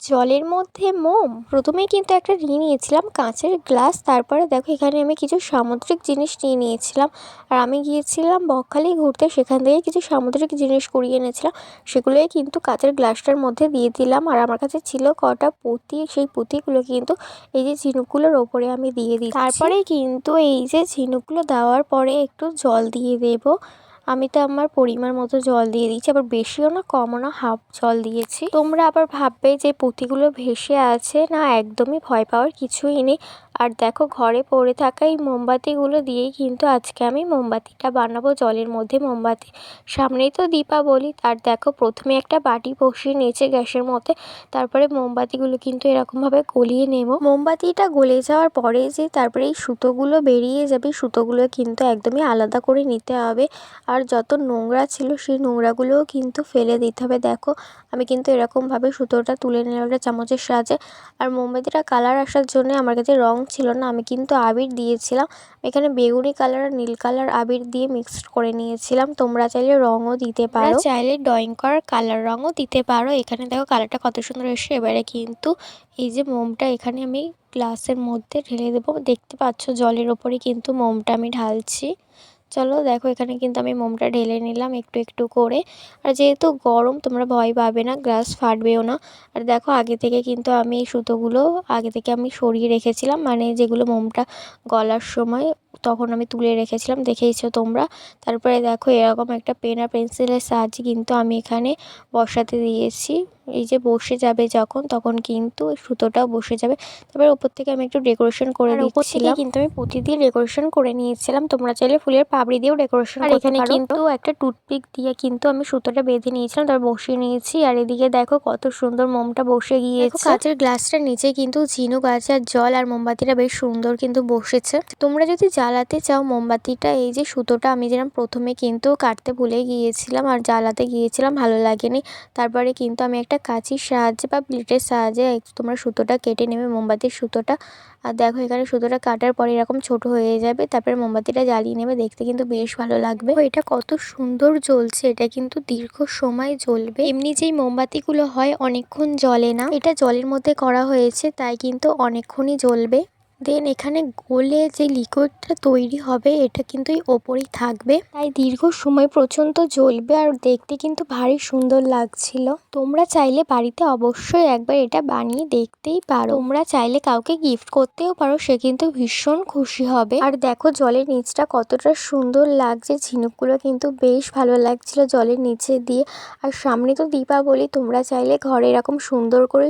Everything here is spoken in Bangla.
জলের মধ্যে মোম। প্রথমেই কিন্তু একটা নিয়ে নিয়েছিলাম কাঁচের গ্লাস। তারপরে দেখো এখানে আমি কিছু সামুদ্রিক জিনিস নিয়ে নিয়েছিলাম। আর আমি গিয়েছিলাম বকখালি ঘুরতে। সেখান থেকে কিছু সামুদ্রিক জিনিস কুড়িয়ে এনেছিলাম। সেগুলোই কিন্তু কাঁচের গ্লাসটার মধ্যে দিয়ে দিলাম। আর আমার কাছে ছিল কটা পুঁতি। সেই পুঁতিগুলো কিন্তু এই যে ঝিনুকগুলোর ওপরে আমি দিয়ে দিই তারপরে কিন্তু এই যে ঝিনুকগুলো দেওয়ার পরে একটু জল দিয়ে দেবো। আমি তো আমার পরিমাণ মতো জল দিয়ে দিয়েছি, আবার বেশিও না, কমও না, হাফ জল দিয়েছি। তোমরা আবার ভাববে যে পুঁতিগুলো ভেসে আছে, না একদমই ভয় পাওয়ার কিছুই নেই। আর দেখো ঘরে পড়ে থাকা এই মোমবাতিগুলো দিয়েই কিন্তু আজকে আমি মোমবাতিটা বানাবো, জলের মধ্যে মোমবাতি। সামনেই তো দীপাবলি, আর দেখো প্রথমে একটা বাটি বসিয়ে নিয়েছে গ্যাসের মধ্যে, তারপরে মোমবাতিগুলো কিন্তু এরকমভাবে গলিয়ে নেব। মোমবাতিটা গলে যাওয়ার পরে যে তারপরে এই সুতোগুলো বেরিয়ে যাবে, সুতোগুলো কিন্তু একদমই আলাদা করে নিতে হবে। আর যত নোংরা ছিল সেই নোংরাগুলোও কিন্তু ফেলে দিতে হবে। দেখো, আমি কিন্তু এরকমভাবে সুতোটা তুলে নিলাম একটা চামচের সাহায্যে। আর মোমবাতিটা কালার আসার জন্য আমার কাছে রং ছিল না আমি কিন্তু আবির দিয়েছিলাম। এখানে বেগুনি কালার আর নীল কালার আবির দিয়ে মিক্সড করে নিয়েছিলাম। তোমরা চাইলে রঙও দিতে পারো। চাইলে ড্রয়িং করার কালার রঙও দিতে পারো। এখানে দেখো কালারটা কত সুন্দর এসে এবারে কিন্তু এই যে মোমটা এখানে আমি গ্লাসের মধ্যে ঢেলে দেবো। দেখতে পাচ্ছ জলের ওপরে কিন্তু মোমটা আমি ঢালছি। চলো দেখো, এখানে কিন্তু আমি মোমটা ঢেলে নিলাম একটু একটু করে। আর যেহেতু গরম, তোমরা ভয় পাবে না, গ্লাস ফাটবেও না। আর দেখো, আগে থেকে কিন্তু আমি এই সুতোগুলো, আগে থেকে আমি সরিয়ে রেখেছিলাম। মানে যেগুলো মোমটা গলার সময় তখন আমি তুলে রেখেছিলাম দেখেইছো তোমরা। তারপরে দেখো এরকম একটা পেন আর পেন্সিলের সাহায্যে কিন্তু আমি এখানে বসাতে দিয়েছি। এই যে বসে যাবে যখন তখন কিন্তু সুতোটাও বসে যাবে। তারপরে ওপর থেকে আমি একটু ডেকোরেশন করে দিচ্ছিলাম। কিন্তু আমি পুঁতি দিয়ে ডেকোরেশন করে নিয়েছিলাম। তোমরা চাইলে ফুলের পাপড়ি দিয়েও ডেকোরেশন আর এখানে কিন্তু একটা টুথপিক দিয়ে কিন্তু আমি সুতোটা বেঁধে নিয়েছিলাম তারপর বসিয়ে নিয়েছি। আর এদিকে দেখো কত সুন্দর মোমটা বসে গিয়েছে। কাঁচের গ্লাসটার নিচে কিন্তু ঝিনুক আছে আর জল আর মোমবাতিটা বেশ সুন্দর কিন্তু বসেছে। তোমরা যদি জ্বালাতে চাও মোমবাতিটা, এই যে সুতোটা আমি যেরকম প্রথমে কিন্তু কাটতে ভুলে গিয়েছিলাম আর জ্বালাতে গিয়েছিলাম, ভালো লাগেনি। তারপরে কিন্তু আমি একটা কাঁচির সাহায্যে বা প্লেটের সাহায্যে তোমরা সুতোটা কেটে নেবে, মোমবাতির সুতোটা। আর দেখো এখানে সুতোটা কাটার পরে এরকম ছোট হয়ে যাবে, তারপরে মোমবাতিটা জ্বালিয়ে নেবে, দেখতে কিন্তু বেশ ভালো লাগবে। এটা কত সুন্দর জ্বলছে, এটা কিন্তু দীর্ঘ সময় জ্বলবে। এমনি যেই মোমবাতিগুলো হয় অনেকক্ষণ জ্বলে না, এটা জলের মধ্যে করা হয়েছে, তাই কিন্তু অনেকক্ষণই জ্বলবে। দেন এখানে গলে যে লিকুইডটা তৈরি হবে, এটা কিন্তু ওপরেই থাকবে। তাই দীর্ঘ সময় পর্যন্ত জ্বলবে আর দেখতে কিন্তু ভারী সুন্দর লাগছিল। তোমরা চাইলে বাড়িতে অবশ্যই একবার এটা বানিয়ে দেখতেই পারো। তোমরা চাইলে কাউকে গিফট করতেও পারো, সে কিন্তু ভীষণ খুশি হবে। আর দেখো জলের নিচটা কতটা সুন্দর লাগছে, ঝিনুকগুলো কিন্তু বেশ ভালো লাগছিল জলের নিচে দিয়ে। আর সামনে তো দীপাবলি, তোমরা চাইলে ঘরে এরকম সুন্দর করে